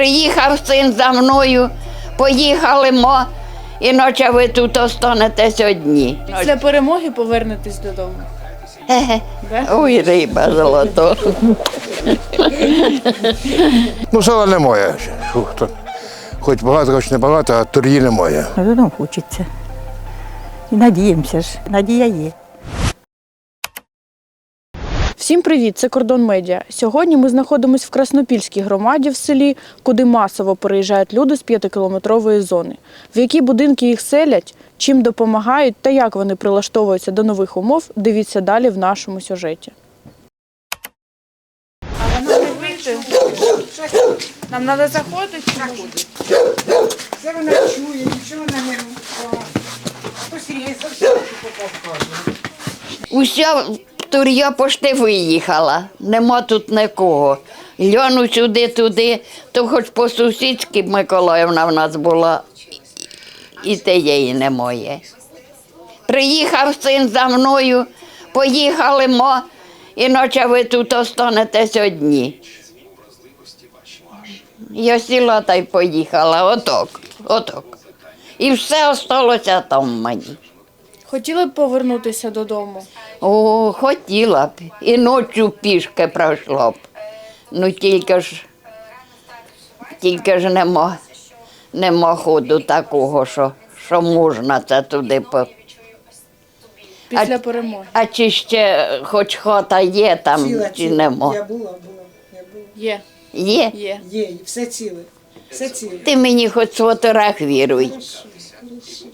Приїхав син за мною, поїхали мо, іначе ви тут останетесь одні. Після перемоги повернетесь додому. Ой, риба золота. Ну, села. Що, хто? Хоч багато, хоч не багато, а тур'ї немає. А додому хочеться. І надіємося ж, надія є. Всім привіт! Це Кордон Медіа. Сьогодні ми знаходимося в Краснопільській громаді в селі, куди масово переїжджають люди з п'ятикілометрової зони. В які будинки їх селять, чим допомагають та як вони прилаштовуються до нових умов, дивіться далі в нашому сюжеті. А нам не вийти? Нам треба заходити? Це вона чує, нічого вона не робить. Уся тур'я пошти виїхала, нема тут нікого. Гляну сюди, туди, то хоч по сусідськи Миколаївна в нас була, і тієї немає. Приїхав син за мною, поїхали мо, іначе ви тут останетесь одні. Я сіла та й поїхала, отак, отак. І все осталося там мені. Хотіли б повернутися додому? О, хотіла б. І ночі пішки пройшла б. Ну тільки ж, тільки ж нема, нема ходу такого, що, що можна це туди по. Після А- перемоги. А чи ще хоч хата є там, ціла, чи ціла. нема? Я була, була, я була. Є, Є? є. Є, все ціле. Все ціле. Ти мені хоч сфотографіруй. І ночі-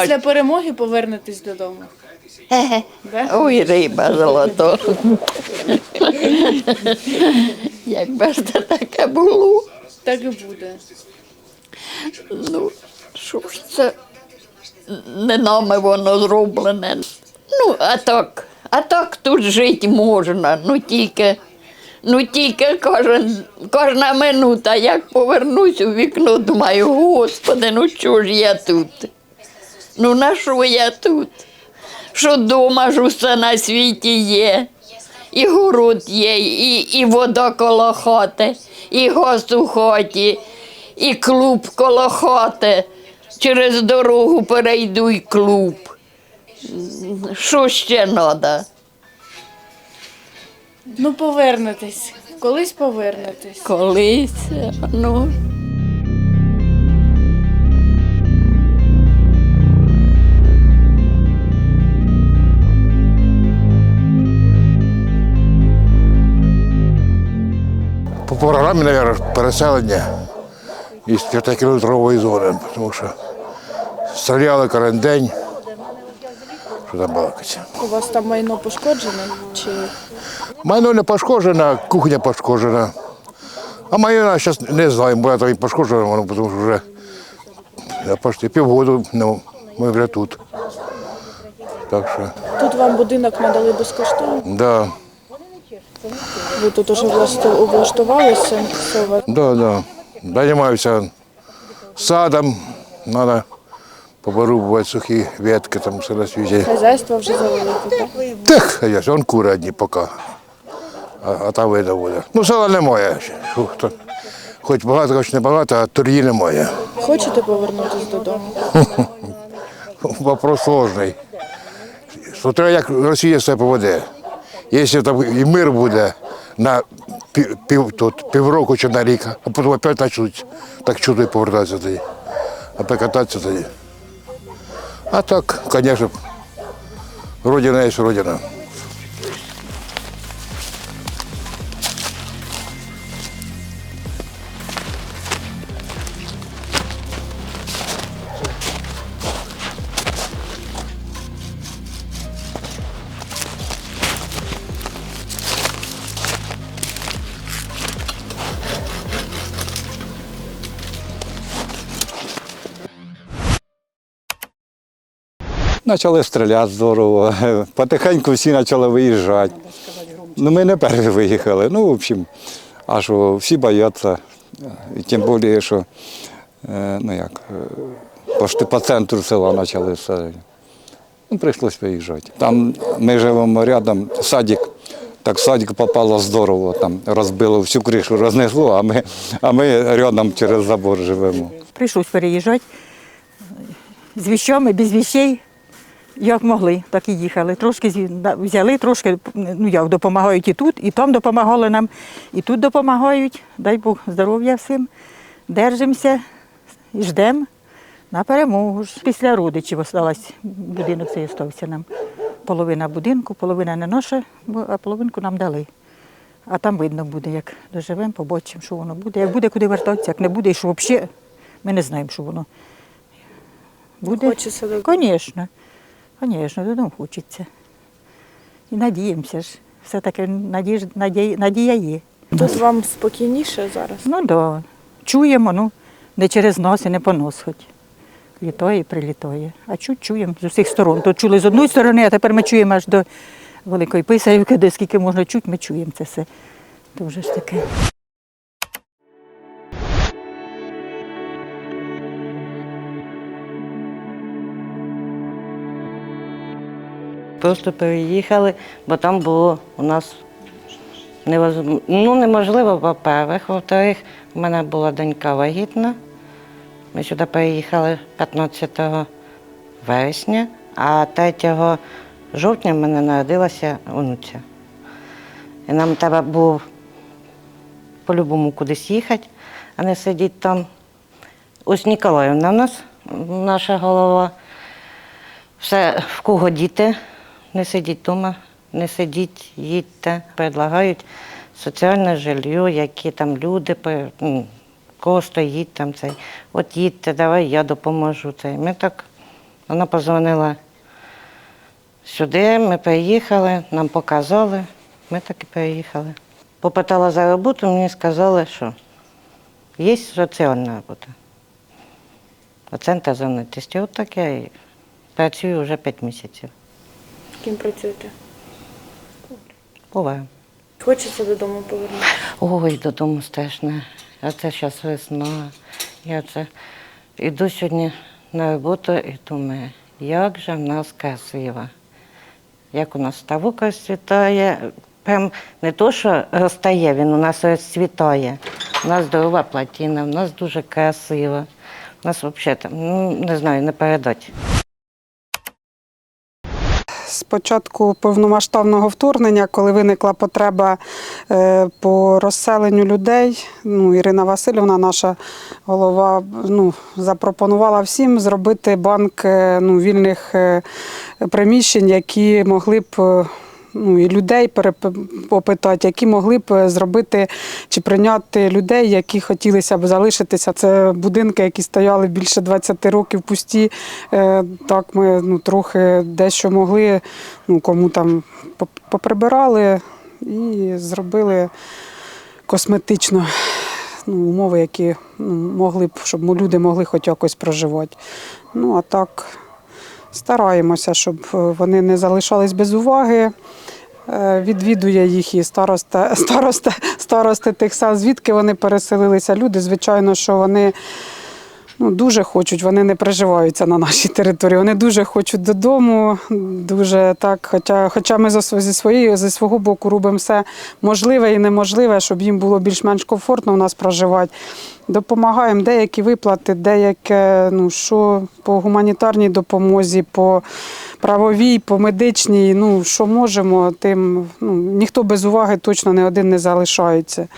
Після перемоги повернетесь додому. Ой, риба золота. Якби ж це таке було. Так і буде. Ну, що ж це не нами воно зроблене. Ну, а так, а так тут жити можна, ну тільки, ну тільки кожен, кожна минута, як повернусь у вікно, думаю, господи, ну що ж я тут? Ну на що я тут? Що дома ж усе на світі є. І город є, і, і вода коло хати, і гос у хаті, і клуб коло хати. Через дорогу перейду і клуб. Що ще треба? Ну, повернетесь. Колись повернетесь. Колись, ну. По програмі, мабуть, переселення із 5-кілометрової зони, тому що стріляли кожен день. Що там балакаться? У вас там майно пошкоджене? Чи Майно не пошкоджено, кухня пошкоджена. А майно зараз не знаю, бо я там і пошкоджена, воно, тому що вже я почти півгоду ну, ми вже тут. Так що, тут вам будинок надали безкоштовно? да, Ви тут уже облаштувалися? У да, да. Займаюся садом, треба поборубувати сухі ветки, там все на світі. Хазяйство вже завели, так? Так, ж, он кури одні поки. А, а там видно буде. Ну, села немає. Що. Хоч багато, хоч не багато, а тур'ї немає. Хочете повернутися додому? Вопрос сложний. Смотря як Росія себе поведе. Якщо там і мир буде на пів, пів, тут, півроку чи на рік, а потім опять почнуть так чудо і повертатися тоді. Опять кататися тоді. А так, звісно, родина є родина. Почали стріляти здорово. Потихеньку всі почали виїжджати. Ну, ми не перші виїхали. Ну, в общем, а що всі бояться. І тим більше, що е, ну як, е, пошти по центру села почали все. Ну, прийшлось виїжджати. Там ми живемо рядом, садик, Так садик попало здорово, там розбило всю кришу, рознесло, а ми, а ми рядом через забор живемо. Прийшлось переїжджати з віщами, без віщей. Як могли, так і їхали. Трошки взяли, трошки ну як допомагають і тут, і там допомагали нам, і тут допомагають. Дай Бог здоров'я всім. Держимося і ждемо на перемогу. Після родичів осталась будинок цей остався нам. Половина будинку, половина не наша, а половинку нам дали. А там видно буде, як доживемо, побачимо, що воно буде. Як буде куди вертатися, як не буде, і що взагалі ми не знаємо, що воно буде. Хочеться. Звісно, звісно, додому хочеться. І надіємося ж. Все-таки надіж, надія, надія є. Тут вам спокійніше зараз? Ну так. Да. Чуємо, ну, не через нас і не по нос хоч. Літає і прилітає. А чуть чуємо з усіх сторон. То чули з одної сторони, а тепер ми чуємо аж до Великої Писарівки, де скільки можна чути, ми чуємо це все. Вже ж таке. Просто переїхали, бо там було у нас невоз- ну, неможливо, по-перше. Во-вторых, у мене була донька вагітна. Ми сюди переїхали 15 вересня, а 3 жовтня в мене народилася онуця. І нам треба було по-любому кудись їхати, а не сидіти там. Ось Ніколаївна у нас, наша голова. Все, в кого діти, не сидіть вдома, не сидіть, їдьте. Предлагають соціальне жилье, які там люди, ну, кого стоїть там цей. От їдьте, давай я допоможу цей. Ми так, вона позвонила сюди, ми приїхали, нам показали, ми так і переїхали. Попитала за роботу, мені сказали, що є соціальна робота. А центр зайнятості. От так я і працюю вже 5 місяців. Ким працюєте? Буває. Хочеться додому повернутися. Ой, додому страшно. А це зараз весна. Я це іду сьогодні на роботу і думаю, як же в нас красиво. Як у нас ставок розцвітає. Прям не то, що розтає, він у нас розцвітає. У нас здорова платіна, у нас дуже красиво. У нас взагалі, ну, не знаю, не передати. З початку повномасштабного вторгнення, коли виникла потреба е, по розселенню людей, ну, Ірина Васильівна, наша голова, ну, запропонувала всім зробити банк е, ну, вільних е, приміщень, які могли б. Ну, і людей попитати, які могли б е, зробити чи прийняти людей, які хотілося б залишитися. Це будинки, які стояли більше 20 років пусті. Е, Так ми ну, трохи дещо могли, ну, кому там поприбирали і зробили косметично ну, умови, які ну, могли б, щоб люди могли хоч якось проживати. Ну, а так стараємося, щоб е, вони не залишались без уваги. Е, Відвідує їх і староста, староста, старости тих сел, звідки вони переселилися. Люди, звичайно, що вони ну, дуже хочуть, вони не приживаються на нашій території. Вони дуже хочуть додому, дуже так. Хоча, хоча ми зі св- зі своєї зі свого боку робимо все можливе і неможливе, щоб їм було більш-менш комфортно у нас проживати. Допомагаємо деякі виплати, деяке, ну що по гуманітарній допомозі, по правовій, по медичній. Ну що можемо, тим ну ніхто без уваги точно не один не залишається.